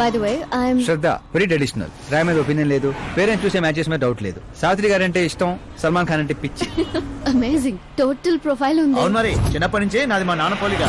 By the way I'm Shraddha very traditional Roy మీద opinion లేదు. Parents చూసే మ్యాచెస్ మీద డౌట్ లేదు. సావిత్రి గారు అంటే ఇష్టం సల్మాన్ ఖాన్ అంటే పిచ్చి. అమేజింగ్ టోటల్ ప్రొఫైల్ ఉంది. అవును మరి చిన్నప్పటి నుంచే నాది మా నాన్న పోలిగా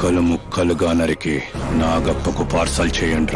ముక్కలు ముక్కలుగా నరికి నాగప్పకు పార్సల్ చేయండి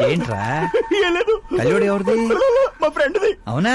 ఏంట్రా? కల్లుడు ఎవరిది? మా ఫ్రెండ్ది. అవునా?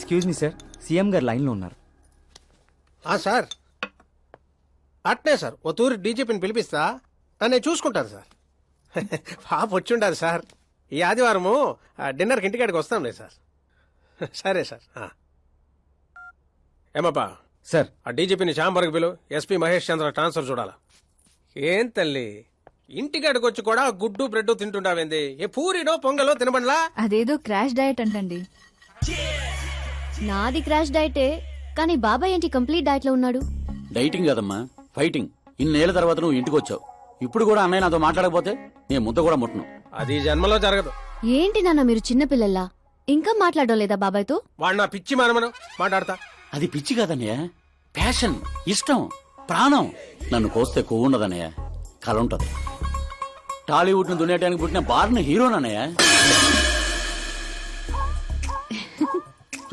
ఎక్స్క్యూజ్ మీ సార్ సీఎం గారు లైన్లో ఉన్నారు. ఆ సార్. అట్నే సార్. ఓ తూరి డీజీపీని పిలిపిస్తా. నన్ను చూసుకుంటారు సార్. పాప వచ్చుండారు సార్. ఈ ఆదివారము ఆ, డిన్నర్కి ఇంటికాడికి వస్తాంలే సార్. సరే సార్. ఆ. ఏమప్పా సార్. ఆ డీజీపీని చాంబర్కి పిలు. ఎస్పీ మహేష్ చంద్ర ట్రాన్స్ఫర్ చూడాలా? ఏం తల్లి? ఇంటికాడికి వచ్చి కూడా గుడ్డు బ్రెడ్ తింటుంటావేంది ఏ పూరినో పొంగలో తినబండ్లా అదేదో క్రాష్ డయట్ అంటండి. నాది క్రాష్ డైటే కానీ బాబాయ్ ఏంటి కంప్లీట్ డైట్లో ఉన్నాడు? డైటింగ్ కదమ్మా ఫైటింగ్. ఇన్నేళ్ళ తర్వాత నువ్వు ఇంటికి వచ్చావు ఇప్పుడు కూడా అన్నయ్య నాతో మాట్లాడకపోతే నేను ముద్ద కూడా ముట్టను. అది జన్మలో జరగదు. ఏంటి నాన్న మీరు చిన్న పిల్లల్లా? ఇంకా మాట్లాడడం లేదా బాబాయ్తో? వాడు నా పిచ్చి మనమను మాట్లాడతా. అది పిచ్చి కాదన్నయ్య. ప్యాషన్ ఇష్టం ప్రాణం. నన్ను కోస్తే కొవ్వు ఉండదన్నయ్య కల ఉంటది. టాలీవుడ్ను దున్నేయడానికి పుట్టిన బార్న హీరోనన్నయ్య.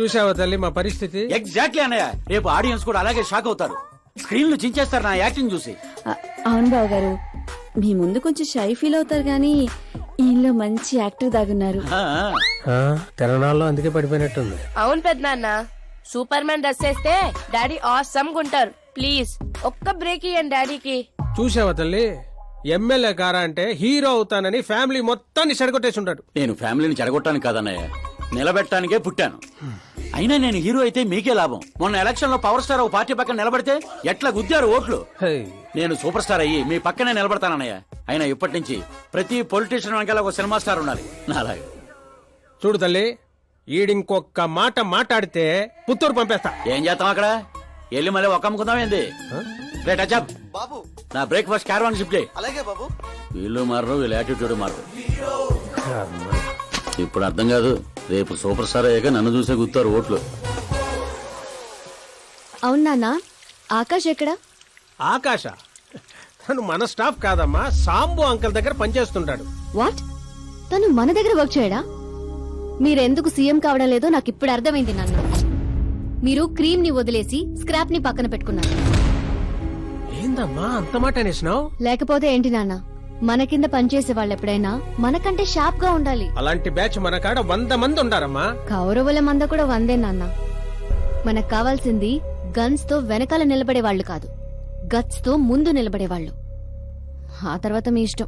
చూసావా తల్లి మా పరిస్థితి? ఎగ్జాక్ట్లీ అన్నయ్య. రేపు ఆడియన్స్ కూడా అలాగే షాక్ అవుతారు. స్క్రీన్లు చించేస్తారు నా యాక్టింగ్ చూసి. అవును బావ గారు మీ ముందు కొంచెం షై ఫీల్ అవుతారు కానీ ఈయనలో మంచి యాక్టర్ దాగున్నారు. ఆ, తెలంగాణలో అందుకే పడిపోయినట్టుంది. అవును పెద్దనాన్న. సూపర్ మ్యాన్ డ్రెస్ వేస్తే డాడీ ఆసమ్ గుంటారు ప్లీజ్ ఒక్క బ్రేక్ ఇయ్యండి డాడీకి. చూసావా తల్లి? ఎమ్మెల్యే కారా అంటే హీరో అవుతానని ఫ్యామిలీ మొత్తాన్ని చెడగొట్టేసి ఉంటాడు. నేను ఫ్యామిలీని చెడగొట్టాను కాదన్నయ్య. నిలబెట్టానికే పుట్టాను. అయినా నేను హీరో అయితే మీకే లాభం. మొన్న ఎలక్షన్లో పవర్ స్టార్ ఒక పార్టీ పక్కన నిలబడితే ఎట్లా గుద్దారు ఓట్లు? నేను సూపర్ స్టార్ అయ్యి మీ పక్కనే నిలబడతానన్నయ్య. అయినా ఇప్పటి నుంచి ప్రతి పొలిటీషియన్ వెనకాల ఒక సినిమా స్టార్ ఉండాలి. నాలాగా. చూడు తల్లి ఈడింకొక్క మాట మాట్లాడితే పుత్తూరు పంపేస్తా. ఏం చేస్తాం అక్కడ? వెళ్ళి మళ్ళీ ఒక్క అమ్ముకుందాం ఏంది? రేట్ బాబు. నా బ్రేక్ఫాస్ట్ క్యారవాన్ షిఫ్ట్ అలాగే బాబు. వీళ్ళు మారరు వీళ్ళ యాటిట్యూడ్ మారరు. ఇప్పుడు అర్థం కాదు. రేపు సూపర్ స్టార్ అయ్యాక నన్ను చూసే గుర్తారు ఓట్లు. అవును నాన్న ఆకాష్ ఎక్కడా? ఆకాశ తను మన స్టాఫ్ కాదమ్మా సాంబు అంకల్ దగ్గర పనిచేస్తుంటాడు. వాట్? తను మన దగ్గర వర్క్ చేయడా? మీరెందుకు సీఎం కావడం లేదో నాకు ఇప్పుడు అర్థమైంది నాన్న. మీరు క్రీమ్ని వదిలేసి స్క్రాప్ని పక్కన పెట్టుకున్నారు. ఏందమ్మా అంత మాట అనేసినావు? లేకపోతే ఏంటి నాన్న? మన కింద పనిచేసే వాళ్ళు ఎప్పుడైనా మనకంటే షార్ప్గా ఉండాలి. అలాంటి బ్యాచ్ మన కాడ వంద మంది ఉండారమ్మా. కౌరవుల మంద కూడా వందే నాన్న. మనకు కావాల్సింది గన్స్తో వెనకాల నిలబడే వాళ్ళు కాదు. గట్స్తో ముందు నిలబడే వాళ్ళు. ఆ తర్వాత మీ ఇష్టం.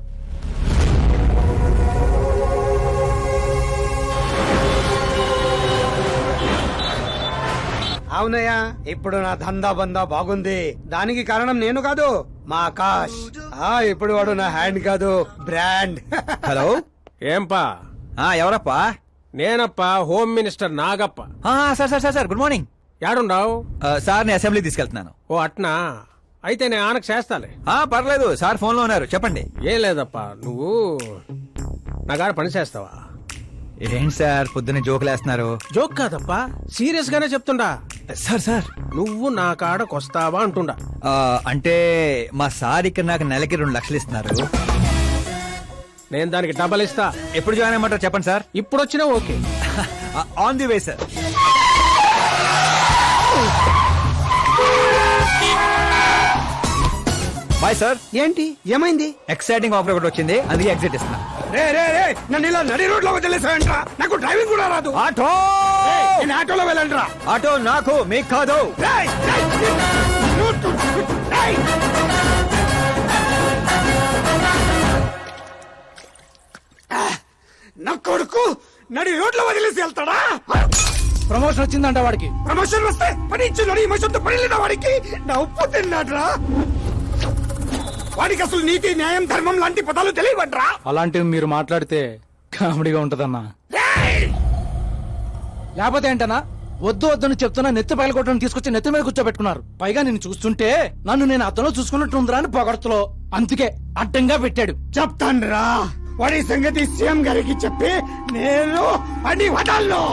అవునయ్యా ఇప్పుడు నా దందా బందా బాగుంది. దానికి కారణం నేను కాదు మా ఆకాష్. ఆ ఇప్పుడు వాడు నా హ్యాండ్ కాదు బ్రాండ్ హలో? ఏంపా? ఆ, ఎవరప్పా? నేనప్పా హోమ్ మినిస్టర్ నాగప్ప. ఆ, sir sir sir sir good morning యాడుండావు? ఆ, సార్ని అసెంబ్లీ తీసుకెళ్తున్నాను. ఓ అట్నా? అయితే నేను ఆనకు చేస్తాలే. ఆ, పర్లేదు సార్ ఫోన్లో ఉన్నారు చెప్పండి. ఏం లేదప్పా నువ్వు నా కాడ పని చేస్తావా? ఏంటి సార్ పొద్దున్న జోకులు వేస్తున్నారు జోక్ కాదప్పా సీరియస్ గానే చెప్తుండా. Sir sir. నువ్వు నా కాడకొస్తావా అంటుండా. అంటే మా సార్ ఇక్కడ నాకు నెలకి రెండు లక్షలు ఇస్తున్నారు నేను దానికి డబల్ ఇస్తా. ఎప్పుడు జాయిన్ అయ్యమంటారు చెప్పండి సార్? ఇప్పుడు వచ్చినా okay on the way sir bye sir ఏంటి? ఏమైంది? ఎక్సైటింగ్ ఆఫర్ ఒకటి వచ్చింది. అందుకే ఎగ్జిట్ ఇస్తున్నా. రే రే రే నన్ను ఇలా నడి రోడ్లో వదిలేసాయంట్రా నాకు డ్రైవింగ్ కూడా రాదు. ఆటో! నేను ఆటోలో వెళ్ళండిరా ఆటో నాకు మీకు కాదు. నా కొడుకు నడి రోడ్లో వదిలేసి వెళ్తాడా? ప్రమోషన్ వచ్చిందంట వాడికి. ప్రమోషన్ వస్తే పని ఇచ్చిన ఇమోషన్తో పని లేదా వాడికి? నా ఉప్పు తిన్నాడ్రా. వాడికి అసలు నీతి న్యాయం ధర్మం లాంటి పదాలు తెలియవడ్రా అలాంటివి మీరు మాట్లాడితే కామెడీగా ఉంటదన్నా! లేకపోతే ఏంటన్నా? వద్దు వద్దని చెప్తున్నా నెత్తి పగలగొట్టడం తీసుకొచ్చి నెత్తి మీద కూర్చోబెట్టుకున్నారు. పైగా నేను చూస్తుంటే నన్ను నేను అతను చూసుకున్నట్టుందిరా అని పొగడతలో. అందుకే అడ్డంగా పెట్టాడు. చెప్తాను రా వాడి సంగతి సీఎం గారికి చెప్పి నేను అన్ని వదల్లో